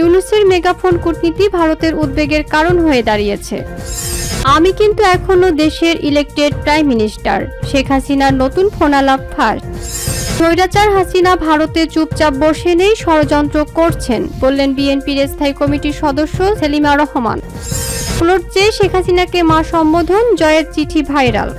ইউনুসের মেগাফোন কূটনীতি ভারতের উদ্বেগের কারণ হয়ে দাঁড়িয়েছে। আমি কিন্তু এখনও দেশের ইলেকটেড প্রাইম মিনিস্টার শেখ হাসিনার নতুন ফোনালাপ ফাঁস। স্বৈরাচার হাসিনা ভারতে চুপচাপ বসে নেই, ষড়যন্ত্র করছেন, বললেন বিএনপির স্থায়ী কমিটির সদস্য সেলিমা রহমান। ফ্লোর চেয়ে শেখ হাসিনাকে মা সম্বোধন জয়ের চিঠি ভাইরাল।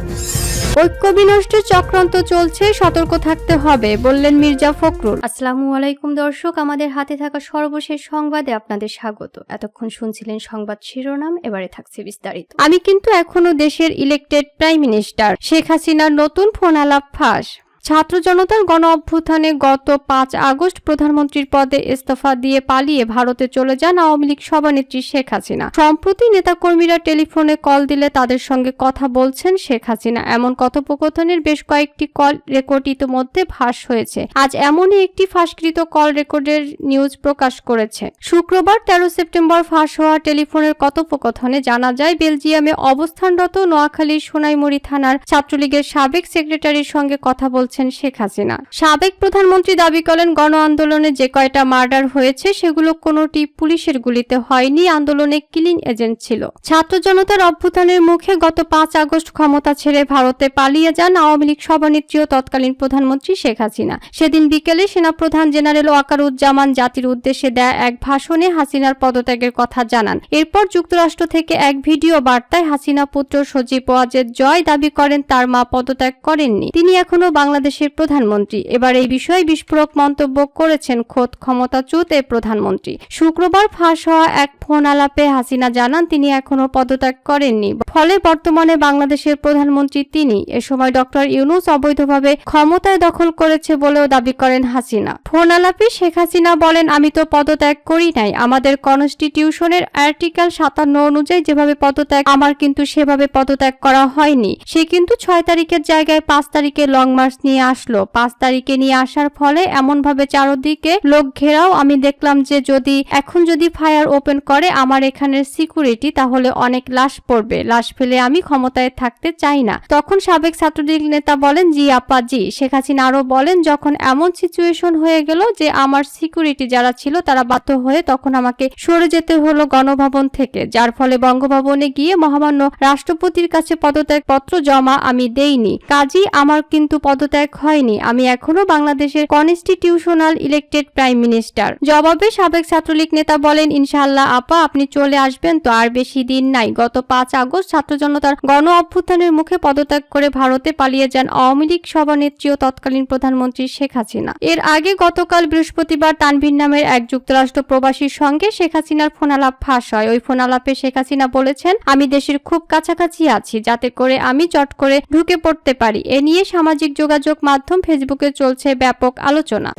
ঐক্য বিনষ্ট চক্রান্ত চলছে, সতর্ক থাকতে হবে, বললেন মির্জা ফখরুল। আসসালামু আলাইকুম দর্শক, আমাদের হাতে থাকা সর্বশেষ সংবাদে আপনাদের স্বাগত। এতক্ষণ শুনছিলেন সংবাদ শিরোনাম, এবারে থাকছে বিস্তারিত। আমি কিন্তু এখনও দেশের ইলেকটেড প্রাইম মিনিস্টার শেখ হাসিনার নতুন ফোন আলাপ ফাঁস। ছাত্র জনতার গণ অভ্যুত্থানে গত পাঁচ আগস্ট প্রধানমন্ত্রীর পদে ইস্তফা দিয়ে পালিয়ে ভারতে চলে যান আওয়ামী লীগ সভানেত্রী শেখ হাসিনা। সম্প্রতি নেতাকর্মীরা টেলিফোনে কল দিলে তাদের সঙ্গে কথা বলছেন শেখ হাসিনা। এমন কথোপকথনের বেশ কয়েকটি কল রেকর্ড ইতিমধ্যে ফাঁস হয়েছে। আজ এমনই একটি ফাঁসকৃত কল রেকর্ডের নিউজ প্রকাশ করেছে। শুক্রবার তেরো সেপ্টেম্বর ফাঁস হওয়া টেলিফোনের কথোপকথনে জানা যায়, বেলজিয়ামে অবস্থানরত নোয়াখালীর সোনাইমুড়ি থানার ছাত্রলীগের সাবেক সেক্রেটারির সঙ্গে কথা বলছেন শেখ হাসিনা। সাবেক প্রধানমন্ত্রী দাবি করেন, গণ আন্দোলনে যে কয়টা মার্ডার হয়েছে, সেগুলো কোনোটি পুলিশের গুলিতে হয়নি, আন্দোলনে কিলিং এজেন্ট ছিল। ছাত্র জনতার অভ্যুত্থানের মুখে গত পাঁচ আগস্ট ক্ষমতা ছেড়ে ভারতে পালিয়ে যান আওয়ামী লীগ সভানেত্রী ও তৎকালীন প্রধানমন্ত্রী শেখ হাসিনা। সেদিন বিকেলে সেনাপ্রধান জেনারেল ওয়াকারুজ্জামান জাতির উদ্দেশ্যে দেয়া এক ভাষণে হাসিনার পদত্যাগের কথা জানান। এরপর যুক্তরাষ্ট্র থেকে এক ভিডিও বার্তায় হাসিনা পুত্র সজীব ওয়াজেদ জয় দাবি করেন, তার মা পদত্যাগ করেননি। তিনি এখনও বাংলাদেশের প্রধানমন্ত্রী। এবার এই বিষয়ে বিস্ফোরক মন্তব্য করেছেন খোদ ক্ষমতাচ্যুত এ প্রধানমন্ত্রী। শুক্রবার ফাঁস হওয়া এক ফোন আলাপে হাসিনা জানান, তিনি এখনও পদত্যাগ করেননি। ফলে বর্তমানে বাংলাদেশের প্রধানমন্ত্রী তিনি। এ সময় ডক্টর ইউনুস অবৈধভাবে ক্ষমতায় দখল করেছে বলেও দাবি করেন হাসিনা। ফোন আলাপে শেখ হাসিনা বলেন, আমি তো পদত্যাগ করি নাই। আমাদের কনস্টিটিউশনের আর্টিকেল সাতান্ন অনুযায়ী যেভাবে পদত্যাগ, আমার কিন্তু সেভাবে পদত্যাগ করা হয়নি। সে কিন্তু ছয় তারিখের জায়গায় পাঁচ তারিখে লং মার্চ নিয়ে আসলো। পাঁচ তারিখে নিয়ে আসার ফলে এমনভাবে চারদিকে লোক ঘেরাও। আমি দেখলাম যে যদি এখন যদি ফায়ার ওপেন করে আমার এখানের সিকিউরিটি, তাহলে অনেক লাশ পড়বে। লাশ ফেলে আমি ক্ষমতায় থাকতে চাই না। তখন সাবেক ছাত্রলীগ নেতা বলেন, জি আপা, জি। শেখ হাসিনা আরও বলেন, যখন এমন সিচুয়েশন হয়ে গেল যে আমার সিকিউরিটি যারা ছিল, তারা বাধ্য হয়ে তখন আমাকে সরে যেতে হলো গণভবন থেকে। যার ফলে বঙ্গভবনে গিয়ে মহামান্য রাষ্ট্রপতির কাছে পদত্যাগ পত্র জমা আমি দেইনি। কাজী, আমার কিন্তু পদত্যাগ হয়নি। আমি এখনও বাংলাদেশের কনস্টিটিউশনাল ইলেকটেড প্রাইম মিনিস্টার। জবাবে সাবেক ছাত্রলীগ নেতা বলেন, ইনশাআল্লাহ আপা, আপনি চলে আসবেন তো আর বেশি দিন নাই। গত পাঁচ আগস্ট ছাত্র জনতার গণ অভ্যুত্থানের মুখে পদত্যাগ করে ভারতে পালিয়ে যান আওয়ামী লীগ সভানেত্রী ও তৎকালীন প্রধানমন্ত্রী শেখ হাসিনা। এর আগে গতকাল বৃহস্পতিবার তানভীর নামের এক যুক্তরাষ্ট্র প্রবাসীর সঙ্গে শেখ হাসিনার ফোনালাপ ফাঁস হয়। ওই ফোনালাপে শেখ হাসিনা বলেছেন, আমি দেশের খুব কাছাকাছি আছি, যাতে করে আমি চট করে ঢুকে পড়তে পারি। এ নিয়ে সামাজিক যোগাযোগ মাধ্যম ফেসবুকে চলছে ব্যাপক আলোচনা।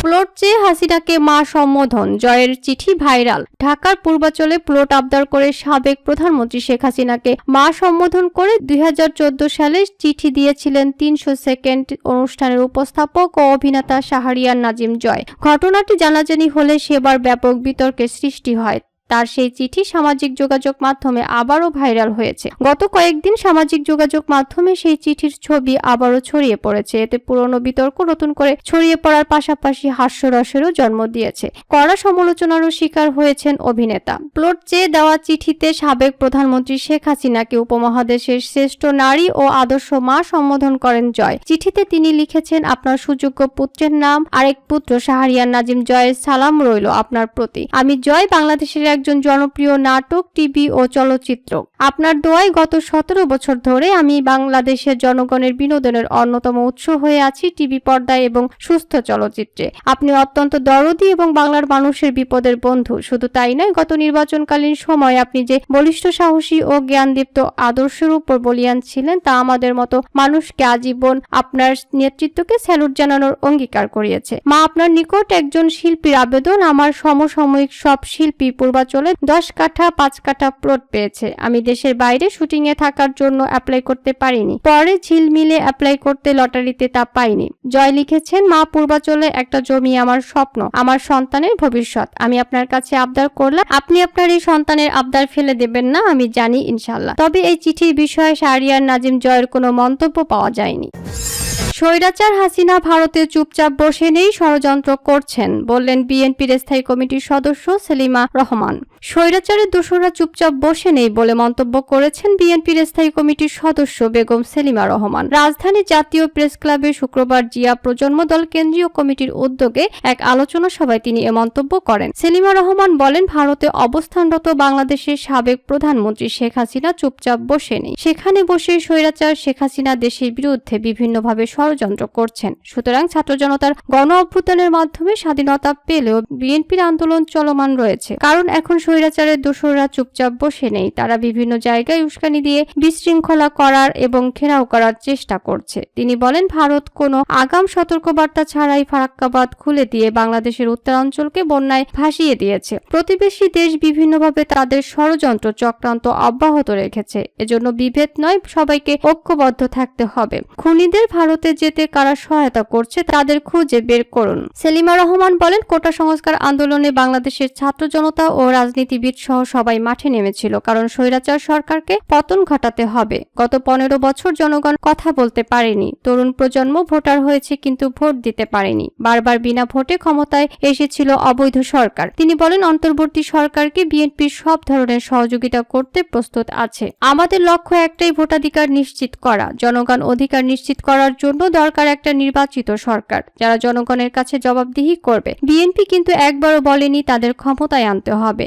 প্লট চেয়ে হাসিনাকে মা সম্বোধন, জয়ের চিঠি ভাইরাল। ঢাকার পূর্বাচলে প্লট আবদার করে সাবেক প্রধানমন্ত্রী শেখ হাসিনাকে মা সম্বোধন করে দুই হাজার চোদ্দ সালে চিঠি দিয়েছিলেন তিনশো সেকেন্ড অনুষ্ঠানের উপস্থাপক ও অভিনেতা শাহরিয়ার নাজিম জয়। ঘটনাটি জানাজানি হলে সেবার ব্যাপক বিতর্কের সৃষ্টি হয়। তার সেই চিঠি সামাজিক যোগাযোগ মাধ্যমে আবারও ভাইরাল হয়েছে। গত কয়েকদিন সামাজিক যোগাযোগ মাধ্যমে সেই চিঠির ছবি আবারও ছড়িয়ে পড়েছে। এতে পুরনো বিতর্ক নতুন করে ছড়িয়ে পড়ার পাশাপাশি হাস্যরসেরও জন্ম দিয়েছে। কড়া সমালোচনারও শিকার হয়েছেন অভিনেতা। প্লট চেয়ে দেওয়া চিঠিতে সাবেক প্রধানমন্ত্রী শেখ হাসিনাকে উপমহাদেশের শ্রেষ্ঠ নারী ও আদর্শ মা সম্বোধন করেন জয়। চিঠিতে তিনি লিখেছেন, আপনার সুযোগ্য পুত্রের নাম, আরেক পুত্র শাহরিয়ার নাজিম জয়ের সালাম রইল আপনার প্রতি। আমি জয় বাংলাদেশের একজন জনপ্রিয় নাটক, টিভি ও চলচ্চিত্র। আপনার দোয়ায় গত সতেরো বছর ধরে আমি বাংলাদেশের জনগণের বিনোদনের অন্যতম উৎস হয়ে আছি টিভি পর্দায় এবং সুস্থ চলচ্চিত্রে। আপনি অত্যন্ত দরদি এবং বাংলার মানুষের বিপদের বন্ধু। শুধু তাই নয়, গত নির্বাচনকালীন সময় আপনি যে বলিষ্ঠ সাহসী ও জ্ঞানদীপ্ত আদর্শের উপর বলিয়ান ছিলেন, তা আমাদের মতো মানুষকে আজীবন আপনার নেতৃত্বকে স্যালুট জানানোর অঙ্গীকার করিয়েছে। মা আপনার নিকট একজন শিল্পীর আবেদন, আমার সমসাময়িক সব শিল্পী পূর্বাচলে দশ কাঠা, পাঁচ কাঠা প্লট পেয়েছে। আমি দেশের বাইরে শুটিং এ থাকার জন্য অ্যাপ্লাই করতে পারিনি। পরে ঝিলমিলে অ্যাপ্লাই করতে লটারিতে তা পাইনি। জয় লিখেছেন, মা, পূর্বাচলে একটা জমি আমার স্বপ্ন, আমার সন্তানের ভবিষ্যৎ। আমি আপনার কাছে আবদার করলাম, আপনি আপনার এই সন্তানের আবদার ফেলে দেবেন না, আমি জানি ইনশাল্লাহ। তবে এই চিঠির বিষয়ে শাহরিয়ার নাজিম জয়ের কোনো মন্তব্য পাওয়া যায়নি। স্বৈরাচার হাসিনা ভারতে চুপচাপ বসে নেই ষড়যন্ত্র করছেন, বললেন বিএনপির স্থায়ী কমিটির সদস্য সেলিমা রহমান। স্বৈরাচারের দোষরা চুপচাপ বসে নেই বলে মন্তব্য করেছেন বিএনপির স্থায়ী কমিটির সদস্য বেগম সেলিমা রহমান। রাজধানী জাতীয় প্রেস ক্লাবে শুক্রবার জিয়া প্রজন্ম দল কেন্দ্রীয় কমিটির উদ্যোগে এক আলোচনা সভায় তিনি এ মন্তব্য করেন। সেলিমা রহমান বলেন, ভারতে অবস্থানরত বাংলাদেশের সাবেক প্রধানমন্ত্রী শেখ হাসিনা চুপচাপ বসে নেই। সেখানে বসে স্বৈরাচার শেখ হাসিনা দেশের বিরুদ্ধে বিভিন্নভাবে ষড়যন্ত্র করছেন। সুতরাং ছাত্র জনতার গণ অভ্যুত্থানের মাধ্যমে স্বাধীনতা পেলেও বিএনপির আন্দোলন চলমান রয়েছে। কারণ এখন স্বৈরাচারের দোসররা চুপচাপ বসে নেই। তারা বিভিন্ন জায়গায় উস্কানি দিয়ে বিশৃঙ্খলা করার এবং ঘেরাও করার চেষ্টা করছে। তিনি বলেন, ভারত কোনো আগাম সতর্কবার্তা ছাড়াই ফারাক্কাবাদ খুলে দিয়ে বাংলাদেশের উত্তরাঞ্চলকে বন্যায় ভাসিয়ে দিয়েছে। প্রতিবেশী দেশ বিভিন্নভাবে তাদের ষড়যন্ত্র চক্রান্ত অব্যাহত রেখেছে। এজন্য বিভেদ নয়, সবাইকে ঐক্যবদ্ধ থাকতে হবে। খুনিদের ভারতে যেতে কারা সহায়তা করছে তাদের খুঁজে বের করুন। সেলিমা রহমান বলেন, কোটা সংস্কার আন্দোলনে বাংলাদেশের ছাত্র জনতা ও রাজনীতিবিদ সহ সবাই মাঠে নেমেছিল, কারণ স্বৈরাচার সরকারকে পতন ঘটাতে হবে। গত পনেরো বছর জনগণ কথা বলতে পারেনি। তরুণ প্রজন্ম ভোটার হয়েছে কিন্তু ভোট দিতে পারেনি। বারবার বিনা ভোটে ক্ষমতায় এসেছিল অবৈধ সরকার। তিনি বলেন, অন্তর্বর্তী সরকারকে বিএনপির সব ধরনের সহযোগিতা করতে প্রস্তুত আছে। আমাদের লক্ষ্য একটাই, ভোটাধিকার নিশ্চিত করা। জনগণ অধিকার নিশ্চিত করার জন্য দরকার একটা নির্বাচিত সরকার, যারা জনগণের কাছে জবাবদিহি করবে। বিএনপি কিন্তু একবারও বলেনি তাদের ক্ষমতায় আনতে হবে।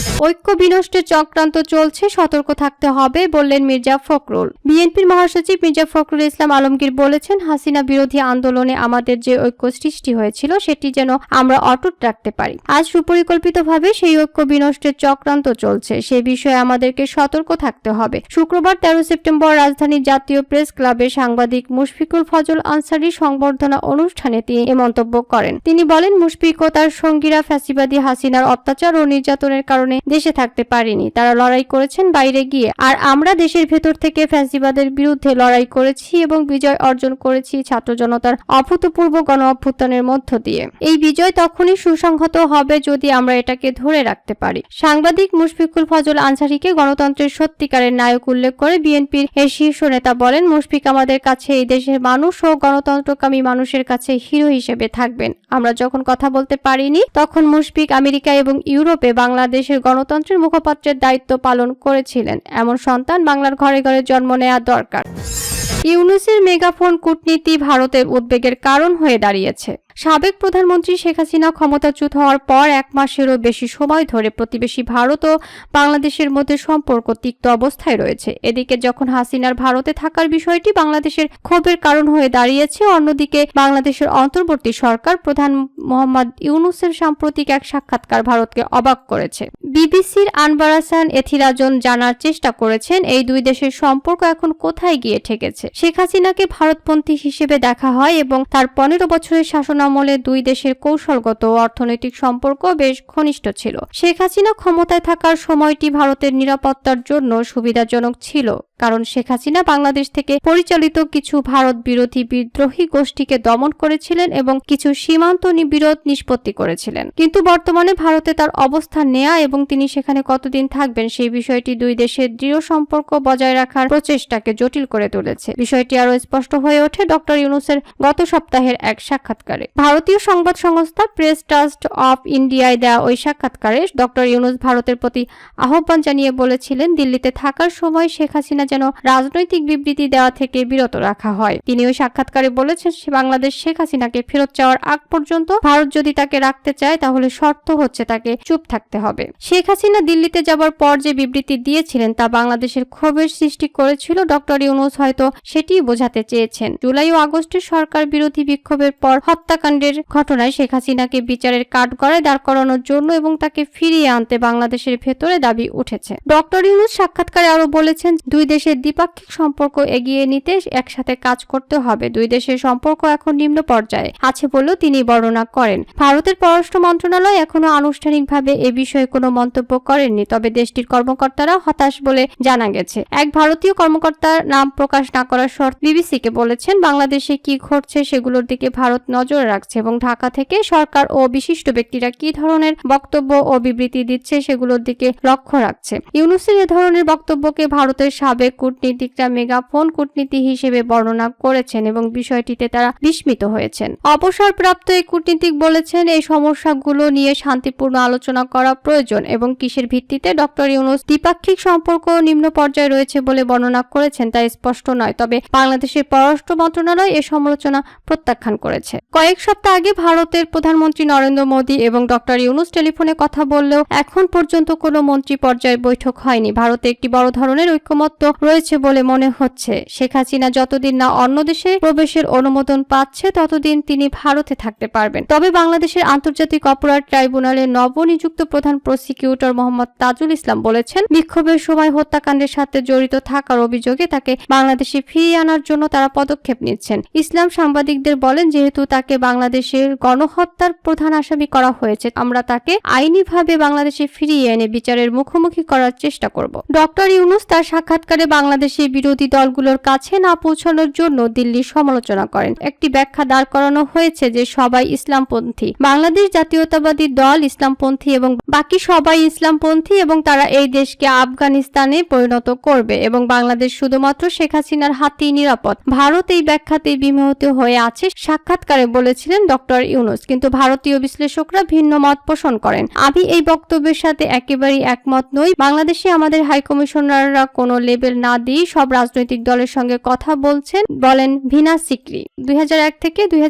ঐক্য বিনষ্টের চক্রান্ত চলছে, সতর্ক থাকতে হবে বললেন মির্জা ফখরুল। বিএনপির মহাসচিব মির্জা ফখরুল ইসলাম আলমগীর বলেছেন, হাসিনা বিরোধী আন্দোলনে আমাদের যে ঐক্য সৃষ্টি হয়েছিল, সেটি যেন আমরা অটুট রাখতে পারি। আজ সুপরিকল্পিতভাবে সেই ঐক্য বিনষ্টের চক্রান্ত চলছে, সে বিষয়ে আমাদেরকে সতর্ক থাকতে হবে। শুক্রবার তেরো সেপ্টেম্বর রাজধানীর জাতীয় প্রেস ক্লাবে সাংবাদিক মুশফিকুল ফজল আনসারি সংবর্ধনা অনুষ্ঠানে তিনি এ মন্তব্য করেন। তিনি বলেন, মুশফিক ও তার সঙ্গীরা ফ্যাসিবাদী হাসিনার অত্যাচার ও নির্যাতনের কারণে দেশে থাকতে পারেনি। তারা লড়াই করেছেন বাইরে গিয়ে। আর আমরা দেশের ভেতর থেকে ফ্যাসিবাদের বিরুদ্ধে লড়াই করেছি এবং বিজয় অর্জন করেছি ছাত্র জনতার অভূতপূর্ব গণ অভ্যুত্থানের মধ্য দিয়ে। এই বিজয় তখনই সুসংহত হবে যদি আমরা এটাকে ধরে রাখতে পারি। সাংবাদিক মুশফিকুল ফজল আনসারিকে গণতন্ত্রের সত্যিকারের নায়ক উল্লেখ করে বিএনপির এই শীর্ষ নেতা বলেন, মুশফিক আমাদের কাছে এই দেশের মানুষ ও গণতন্ত্রকামী মানুষের কাছে হিরো হিসেবে থাকবেন। আমরা যখন কথা বলতে পারিনি, তখন মুশফিক আমেরিকা এবং ইউরোপে বাংলাদেশের গণতন্ত্রের মুখপাত্রের দায়িত্ব পালন করেছিলেন। এমন সন্তান বাংলার ঘরে ঘরে জন্ম নেওয়া দরকার। ইউনুসের মেগাফোন কূটনীতি ভারতের উদ্বেগের কারণ হয়ে দাঁড়িয়েছে। সাবেক প্রধানমন্ত্রী শেখ হাসিনা ক্ষমতাচ্যুত হওয়ার পর এক মাসেরও বেশি সময় ধরে প্রতিবেশী ভারত ও বাংলাদেশের মধ্যে সম্পর্ক তিক্ত অবস্থায় রয়েছে। এদিকে যখন হাসিনার ভারতে থাকার বিষয়টি বাংলাদেশের ক্ষোভের কারণ হয়ে দাঁড়িয়েছে, অন্যদিকে বাংলাদেশের অন্তর্বর্তী সরকার প্রধান মোহাম্মদ ইউনুসের সাম্প্রতিক এক সাক্ষাৎকার ভারতকে অবাক করেছে। বিবিসির আনবারাসান এথিরাজন জানার চেষ্টা করেছেন, এই দুই দেশের সম্পর্ক এখন কোথায় গিয়ে ঠেকেছে? শেখ হাসিনাকে ভারতপন্থী হিসেবে দেখা হয় এবং তার পনেরো বছরের শাসনামলে দুই দেশের কৌশলগত অর্থনৈতিক সম্পর্ক বেশ ঘনিষ্ঠ ছিল। শেখ হাসিনা ক্ষমতায় থাকার সময়টি ভারতের নিরাপত্তার জন্য সুবিধাজনক ছিল, কারণ শেখ হাসিনা বাংলাদেশ থেকে পরিচালিত কিছু ভারত বিরোধী বিদ্রোহী গোষ্ঠীকে দমন করেছিলেন এবং কিছু সীমান্ত বিরোধ নিষ্পত্তি করেছিলেন। কিন্তু বর্তমানে ভারতে তার অবস্থান নেয়া এবং তিনি সেখানে কতদিন থাকবেন সেই বিষয়টি দুই দেশের দৃঢ় সম্পর্ক বজায় রাখার প্রচেষ্টাকে জটিল করে তুলেছে। বিষয়টি আরও স্পষ্ট হয়ে ওঠে ডক্টর ইউনুসের গত সপ্তাহের এক সাক্ষাৎকারে। ভারতীয় সংবাদ সংস্থা প্রেস ট্রাস্ট অফ ইন্ডিয়ায় দেওয়া ওই সাক্ষাৎকারে ডক্টর ইউনুস ভারতের প্রতি আহ্বান জানিয়ে বলেছিলেন, দিল্লিতে থাকার সময় শেখ হাসিনা যেন রাজনৈতিক বিবৃতি দেওয়া থেকে বিরত রাখা হয়। তিনি ওই সাক্ষাৎকারে বলেছেন বাংলাদেশ শেখ হাসিনাকে ফেরত চাওয়ার আগ পর্যন্ত ভারত যদি তাকে রাখতে চায়, তাহলে শর্ত হচ্ছে তাকে চুপ থাকতে হবে। শেখ হাসিনা দিল্লিতে যাবার পর যে বিবৃতি দিয়েছিলেন, তা বাংলাদেশের ক্ষোভের সৃষ্টি করেছিল ডক্টর ইউনুস হয়তো সেটিই বোঝাতে চেয়েছেন। জুলাই ও আগস্টে সরকার বিরোধী বিক্ষোভের পর হত্যাকাণ্ডের ঘটনায় শেখ হাসিনাকে বিচারের কাঠগড়ায় দাঁড় করানোর জন্য এবং তাকে ফিরিয়ে আনতে বাংলাদেশের ভেতরে দাবি উঠেছে। ডক্টর ইউনুস সাক্ষাৎকারে আরও বলেছেন, দুই দেশের দ্বিপাক্ষিক সম্পর্ক এগিয়ে নিতে একসাথে কাজ করতে হবে। দুই দেশের সম্পর্ক এখন নিম্ন পর্যায়ে আছে বলেও তিনি বর্ণনা করেন। ভারতের পররাষ্ট্র মন্ত্রণালয় এখনও আনুষ্ঠানিকভাবে এ বিষয়ে কোনো মন্তব্য করেননি, তবে দেশটির কর্মকর্তারা হতাশ বলে জানা গেছে। এক ভারতীয় কর্মকর্তার নাম প্রকাশ না করার শর্ত বিবিসিকে বলেছেন, বাংলাদেশে কি ঘটছে সেগুলোর দিকে ভারত নজর রাখছে এবং ঢাকা থেকে সরকার ও বিশিষ্ট ব্যক্তিরা কি ধরনের বক্তব্য ও বিবৃতি দিচ্ছে সেগুলোর দিকে লক্ষ্য রাখছে। ইউনুসের এ ধরনের বক্তব্যকে ভারতের সাবেক কূটনীতিকরা মেগাফোন কূটনীতি হিসেবে বর্ণনা করেছেন এবং বিষয়টিতে তারা বিস্মিত হয়েছেন। অবসরপ্রাপ্ত এই কূটনীতিক বলেছেন, এই সমস্যাগুলো নিয়ে শান্তিপূর্ণ আলোচনা করা প্রয়োজন এবং কিসের ভিত্তিতে ডক্টর ইউনুস দ্বিপাক্ষিক সম্পর্ক নিম্ন পর্যায়ে রয়েছে বলে বর্ণনা করেছেন তা স্পষ্ট নয়, তবে বাংলাদেশের পররাষ্ট্র মন্ত্রণালয় এ সমালোচনা প্রত্যাখ্যান করেছে। কয়েক সপ্তাহ আগে ভারতের প্রধানমন্ত্রী নরেন্দ্র মোদী এবং ডক্টর ইউনুস টেলিফোনে কথা বললেও এখন পর্যন্ত কোনো মন্ত্রী পর্যায়ের বৈঠক হয়নি। ভারতে একটি বড় ধরনের ঐক্যমত্য রয়েছে বলে মনে হচ্ছে। শেখ হাসিনা যতদিন না অন্য দেশে প্রবেশের অনুমোদন পাচ্ছে, ততদিন তিনি ভারতে থাকতে পারবেন। তবে বাংলাদেশের আন্তর্জাতিক অপরাধ ট্রাইব্যুনালের নবনিযুক্ত প্রধান প্রসিকিউটর মোহাম্মদ তাজুল ইসলাম বলেছেন, বিক্ষোভের সময় হত্যাকাণ্ডের সাথে জড়িত থাকার অভিযোগে তাকে বাংলাদেশে ফিরিয়ে আনার জন্য তারা পদক্ষেপ নিচ্ছেন। ইসলাম সাংবাদিকদের বলেন, যেহেতু তাকে বাংলাদেশের গণহত্যার প্রধান আসামি করা হয়েছে। আমরা তাকে আইনিভাবে বাংলাদেশে ফিরিয়ে এনে বিচারের মুখোমুখি করার চেষ্টা করব। ডক্টর ইউনুস তার সাক্ষাৎকারে বাংলাদেশের বিরোধী দলগুলোর কাছে না পৌঁছানোর জন্য দিল্লির সমালোচনা করেন। একটি ব্যাখ্যা দাঁড় করানো হয়েছে যে সবাই ইসলামপন্থী। বাংলাদেশ জাতীয়তাবাদী দল ইসলামপন্থী এবং বাকি সবাই ইসলামপন্থী এবং তারা এই দেশকে আফগানিস্তানে পরিণত করবে এবং বাংলাদেশ শুধুমাত্র শেখ হাসিনার হাতেই নিরাপদ। ভারত এই ব্যাখ্যাতেই বিমোহিত হয়ে আছে সাক্ষাৎকারে বলেছিলেন ডক্টর ইউনুস। কিন্তু ভারতীয় বিশ্লেষকরা ভিন্ন মত পোষণ করেন। আমি এই বক্তব্যের সাথে একেবারেই একমত নই। বাংলাদেশে আমাদের হাইকমিশনাররা কোনো লেবেল না দিয়ে সব রাজনৈতিক দলের সঙ্গে কথা বলছেন, বলেন ভিনা সিকরি। দুই থেকে দুই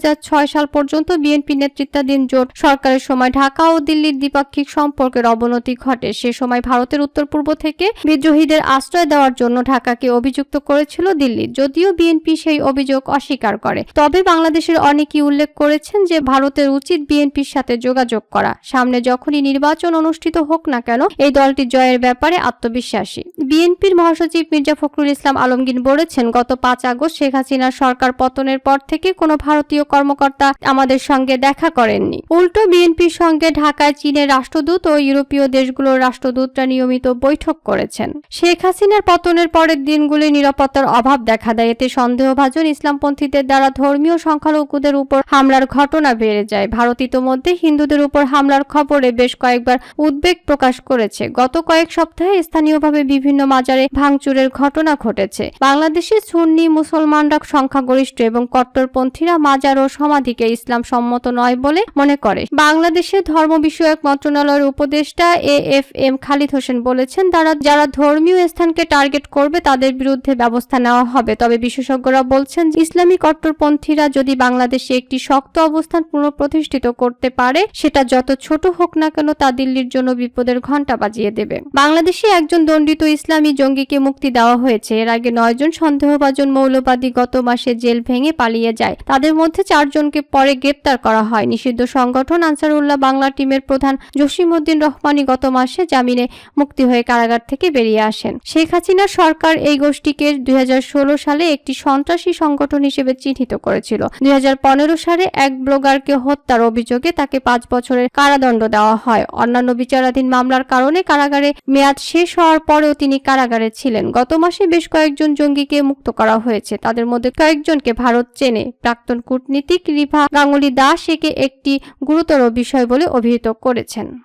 সাল পর্যন্ত বিএনপি নেতৃত্বাধীন জোট সরকারের সময় ঢাকা ও দিল্লির দ্বিপাক্ষিক সম্পর্কের অবনতি ঘটে। সে সময় ভারতের উত্তর পূর্ব থেকে বিদ্রোহীদের আশ্রয় দেওয়ার জন্য ঢাকাকে অভিযুক্ত করেছিল দিল্লি, যদিও বিএনপি সেই অভিযোগ অস্বীকার করে। তবে বাংলাদেশের অনেকেই উল্লেখ করেছেন যে ভারতের উচিত বিএনপির সাথে যোগাযোগ করা। সামনে যখনই নির্বাচন অনুষ্ঠিত হোক না কেন, এই দলটি জয়ের ব্যাপারে আত্মবিশ্বাসী। বিএনপির মহাসচিব মির্জা ফখরুল ইসলাম আলমগীর বলেছেন, গত পাঁচ আগস্ট শেখ হাসিনার সরকার পতনের পর থেকে কোনো ভারতীয় কর্মকর্তা আমাদের সঙ্গে দেখা করেননি। উল্টো বিএনপির সঙ্গে ঢাকায় চীনের রাষ্ট্রদূত ও ইউরোপীয় দেশগুলোর রাষ্ট্রদূতরা নিয়মিত বৈঠক করেছেন। শেখ হাসিনার পতনের পরের দিনগুলি নিরাপত্তার অভাব দেখা দেয়। এতে সন্দেহভাজন ইসলামপন্থীদের দ্বারা ধর্মীয় সংখ্যালঘুদের উপর হামলার ঘটনা বেড়ে যায়। ভারত ইতোমধ্যে হিন্দুদের উপর হামলার খবরে বেশ কয়েকবার উদ্বেগ প্রকাশ করেছে। গত কয়েক সপ্তাহে স্থানীয়ভাবে বিভিন্ন মাজারে ভাঙচুরের ঘটনা ঘটেছে। বাংলাদেশে সুন্নি মুসলমানরা সংখ্যাগরিষ্ঠ এবং কট্টরপন্থীরা মাজার ও সমাধিকে ইসলাম সম্মত নয় বলে মনে করে। বাংলাদেশের ধর্ম বিষয়ক মন্ত্রণালয়ের উপদেষ্টা A F M Khalid Hossain বলেছেন, তারা, যারা ধর্মীয় স্থানকে টার্গেট করবে, তাদের বিরুদ্ধে ব্যবস্থা নেওয়া হবে। তবে বিশেষজ্ঞরা বলছেন, ইসলামী কট্টরপন্থীরা যদি বাংলাদেশে একটি শক্ত অবস্থান পুনঃপ্রতিষ্ঠিত করতে পারে, সেটা যত ছোট হোক না কেন তা দিল্লির জন্য বিপদের ঘণ্টা বাজিয়ে দেবে। বাংলাদেশে একজন দণ্ডিত ইসলামী জঙ্গিকে মুক্তি দেওয়া হয়েছে। এর আগে নয়জন সন্দেহভাজন মৌলবাদী গত মাসে জেল ভেঙে পালিয়ে যায়। তাদের মধ্যে চারজনকে পরে গ্রেপ্তার করা হয়। নিষিদ্ধ সংগঠন আনসারুল্লাহ বাংলা টিমের প্রধান জসিমউদ্দিন রহমানি গত মাসে জামিনে মুক্তি হয়ে কারাগার থেকে বেরিয়ে আসেন। শেখ হাসিনার সরকার এই গোষ্ঠীকে দুই হাজার ষোলো সালে একটি সন্ত্রাসী সংগঠন হিসেবে চিহ্নিত করেছিল। দুই সালে এক ব্লগারকে হত্যার অভিযোগে তাকে পাঁচ বছরের কারাদণ্ড দেওয়া হয়। অন্যান্য বিচারাধীন মামলার কারণে কারাগারে মেয়াদ শেষ হওয়ার পরেও তিনি কারাগারে ছিলেন। গত মাসে বেশ কয়েকজন জঙ্গিকে মুক্ত করা হয়েছে। তাদের মধ্যে কয়েকজনকে ভারত চেনে। প্রাক্তন কূটনীতিক রিভা গাঙ্গুলি দাস একে একটি গুরুতর বিষয় বলে অভিহিত করেছেন।